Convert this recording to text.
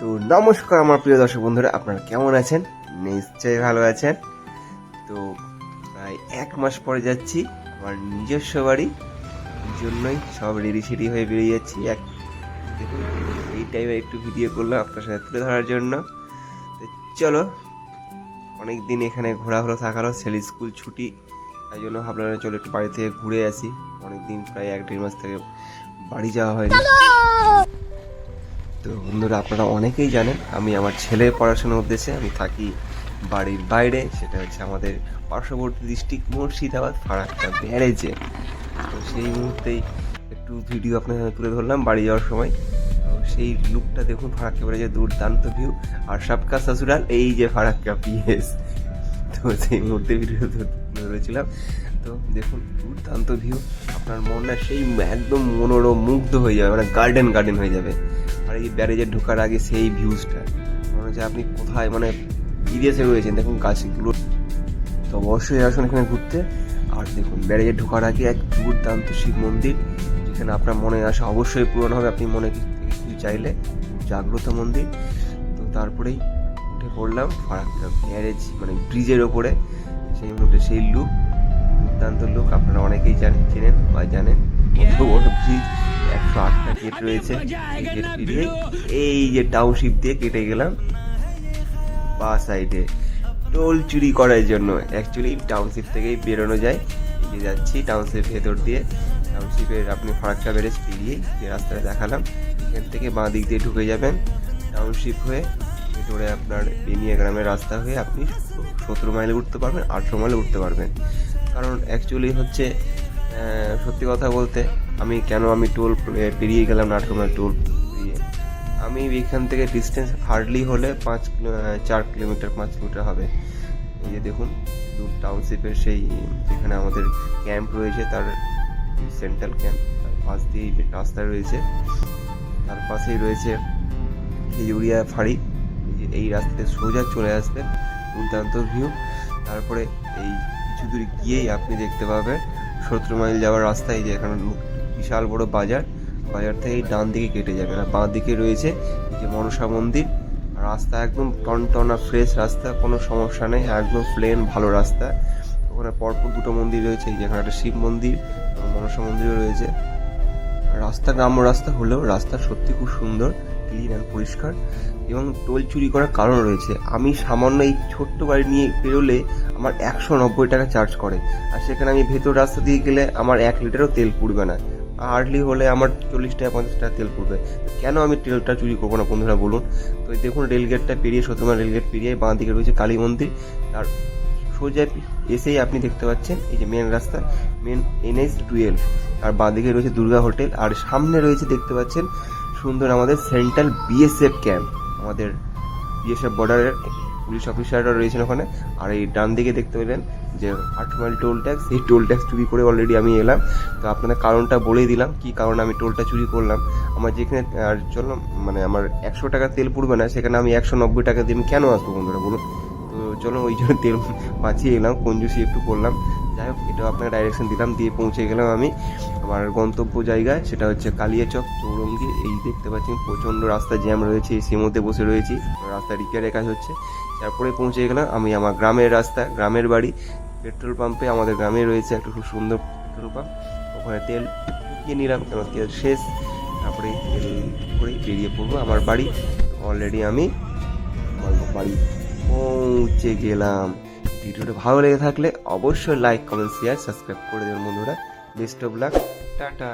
তো নমস্কার আমার প্রিয় দর্শক বন্ধুরা, আপনারা কেমন আছেন? নিশ্চয়ই ভালো আছেন। তো প্রায় এক মাস পরে যাচ্ছি, আমার নিজস্ব বাড়ি। জন্যই সব রেডি সেডি হয়ে বেরিয়ে যাচ্ছি। এক এই টাইমে একটু ভিডিও করলাম আপনার সাথে তুলে ধরার জন্য। তো চলো অনেক দিন এখানে ঘোরা হলো থাকা ছেলে স্কুল ছুটি, তাই জন্য ভাবলাম চলো একটু বাড়ি থেকে ঘুরে আসি। অনেক দিন প্রায় এক দেড় মাস থেকে বাড়ি যাওয়া হয়নি। তো বন্ধুরা, আপনারা অনেকেই জানেন, আমি আমার ছেলের পড়াশোনার উদ্দেশ্যে আমি থাকি বাড়ির বাইরে, সেটা হচ্ছে আমাদের পার্শ্ববর্তী ডিস্ট্রিক্ট মুর্শিদাবাদ, ফারাক্কা ব্যারেজে। তো সেই মুহূর্তেই একটু ভিডিও আপনার তুলে ধরলাম বাড়ি যাওয়ার সময়। তো সেই লুকটা দেখুন, ফারাক্কা ব্যারেজের দুর্দান্ত ভিউ আর সবকা শ্বশুরাল, এই যে ফারাক্কা পিএস তো সেই মুহূর্তে ভিডিও ধরেছিলাম। তো দেখুন, দুর্দান্ত ভিউ আপনার মনটা সেই একদম মনোরম, মুগ্ধ হয়ে যাবে মানে গার্ডেন গার্ডেন হয়ে যাবে। এই ব্যারেজে ঢোকার আগে সেই ভিউজটা মনে হচ্ছে আপনি কোথায় মানে বিদেশে রয়েছেন। দেখুন গাছগুলো। তো অবশ্যই আসুন এখানে ঘুরতে। আর দেখুন, ব্যারেজে ঢোকার আগে এক দুর্দান্ত শিব মন্দির, যেখানে আপনার মনে আসা অবশ্যই পূরণ হবে। আপনি মনে কিছু চাইলে জাগ্রত মন্দির। তো তারপরেই উঠে পড়লাম ফারাক্কা ব্যারেজ মানে ব্রিজের ওপরে। সেই মুহূর্তে সেই লুক দুর্দান্ত লুক আপনারা অনেকেই জানেন চেনেন বা জানেন। ব্রিজ একশো আটটা গেট রয়েছে। এই যে টাউনশিপ দিয়ে কেটে গেলাম। বা সাইডে টোল চুরি করার জন্য। অ্যাকচুয়ালি টাউনশিপ থেকেই বেরোনো যায়। এই যে যাচ্ছি টাউনশিপ ভেতর দিয়ে। টাউনশিপের আপনি ফারাক্কা ব্যারেজ পেরিয়ে যে রাস্তাটা দেখালাম এখান থেকে বাঁ দিক দিয়ে ঢুকে যাবেন। টাউনশিপ হয়ে ভেতরে আপনার বেনিয়া গ্রামের রাস্তা হয়ে আপনি সতেরো মাইলে উঠতে পারবেন আঠেরো মাইলে উঠতে পারবেন। কারণ অ্যাকচুয়ালি হচ্ছে সত্যি কথা বলতে আমি কেন আমি টোল পেরিয়ে গেলাম না আঠেরো মাইল টোল আমি এখান থেকে ডিস্টেন্স হার্ডলি হলে পাঁচ চার কিলোমিটার, পাঁচ কিলোমিটার হবে। এই যে দেখুন, দূর টাউনশিপের সেই, যেখানে আমাদের ক্যাম্প রয়েছে, তার সেন্ট্রাল ক্যাম্প তার পাশ দিয়েই রাস্তা রয়েছে, তার পাশেই রয়েছে খেজুরিয়া ফাঁড়ি। এই রাস্তাতে সোজা চলে আসবেন, দুর্দান্ত ভিউ তারপরে এই কিছু দূর গিয়েই আপনি দেখতে পাবেন সতেরো মাইল যাওয়ার রাস্তায় যে এখানে বিশাল বড় বাজার। বাজার থেকে ডান দিকে কেটে যাবেন আর বাঁ দিকে রয়েছে যে মনসা মন্দির। রাস্তা একদম টনটনা ফ্রেশ রাস্তা, কোনো সমস্যা নেই, একদম প্লেন ভালো রাস্তা। ওখানে পরপর দুটো মন্দির রয়েছে যেখানে একটা শিব মন্দির মনসা মন্দিরও রয়েছে। রাস্তা গ্রাম্য রাস্তা হলেও রাস্তা সত্যি খুব সুন্দর ক্লিন অ্যান্ড পরিষ্কার, এবং টোল চুরি করার কারণ রয়েছে। আমি সামান্য এই ছোট্ট গাড়ি নিয়ে বেরোলে আমার একশো নব্বই টাকা চার্জ করে। আর সেখানে আমি ভেতর রাস্তা দিয়ে গেলে আমার এক লিটারও তেল পুড়বে না। হার্ডলি হলে আমার চল্লিশ টাকা, পঞ্চাশ টাকা তেল পড়বে। কেন আমি তেলটা চুরি করব না বন্ধুরা, বলুন? তো দেখুন রেলগেটটা পেরিয়ে সত্যমা রেলগেট পেরিয়ে বাঁ দিকে রয়েছে কালী মন্দির। আর সোজা এসেই আপনি দেখতে পাচ্ছেন, এই যে মেন রাস্তা মেন এনএস টুয়েলভ আর বাঁ দিকে রয়েছে দুর্গা হোটেল। আর সামনে রয়েছে দেখতে পাচ্ছেন, সুন্দর আমাদের সেন্ট্রাল বিএসএফ ক্যাম্প। আমাদের বিএসএফ বর্ডারের পুলিশ অফিসাররা রয়েছেন ওখানে। আর এই ডান দিকে দেখতে পেলেন যে আট মাইল টোল ট্যাক্স এই টোল ট্যাক্স চুরি করে অলরেডি আমি এলাম। তো আপনাদের কারণটা বলেই দিলাম, কি কারণে আমি টোলটা চুরি করলাম। আমার যেখানে, আর চলো মানে আমার একশো টাকা তেল পুড়বে না, সেখানে আমি একশো নব্বই টাকা দিয়ে আমি কেন আসব বন্ধুরা, বলুন? তো চলো, ওই জন্য তেল বাঁচিয়ে এলাম, কঞ্জুসি একটু করলাম। যাই হোক, এটাও আপনাকে ডাইরেকশন দিলাম, দিয়ে পৌঁছে গেলাম আমি আমার গন্তব্য জায়গায়, সেটা হচ্ছে কালিয়াচক চৌরঙ্গি। এই দেখতে পাচ্ছেন, প্রচণ্ড রাস্তা জ্যাম রয়েছে এসির মধ্যে বসে রয়েছি রাস্তা রিপেয়ারের কাজ হচ্ছে। তারপরে পৌঁছে গেলাম আমি আমার গ্রামের রাস্তা, গ্রামের বাড়ি। পেট্রোল পাম্পে আমাদের গ্রামে রয়েছে একটা খুব সুন্দর পেট্রোল পাম্প। ওখানে তেল কিনে নিলাম আমার তেল শেষ। তারপরে তেল করে বেরিয়ে পড়ব আমার বাড়ি। অলরেডি আমি বাড়ি পৌঁছে গেলাম। ভিডিওটা ভালো লেগে থাকলে অবশ্যই লাইক কমেন্ট শেয়ার সাবস্ক্রাইব করে দেবেন বন্ধুরা। Best of luck tata.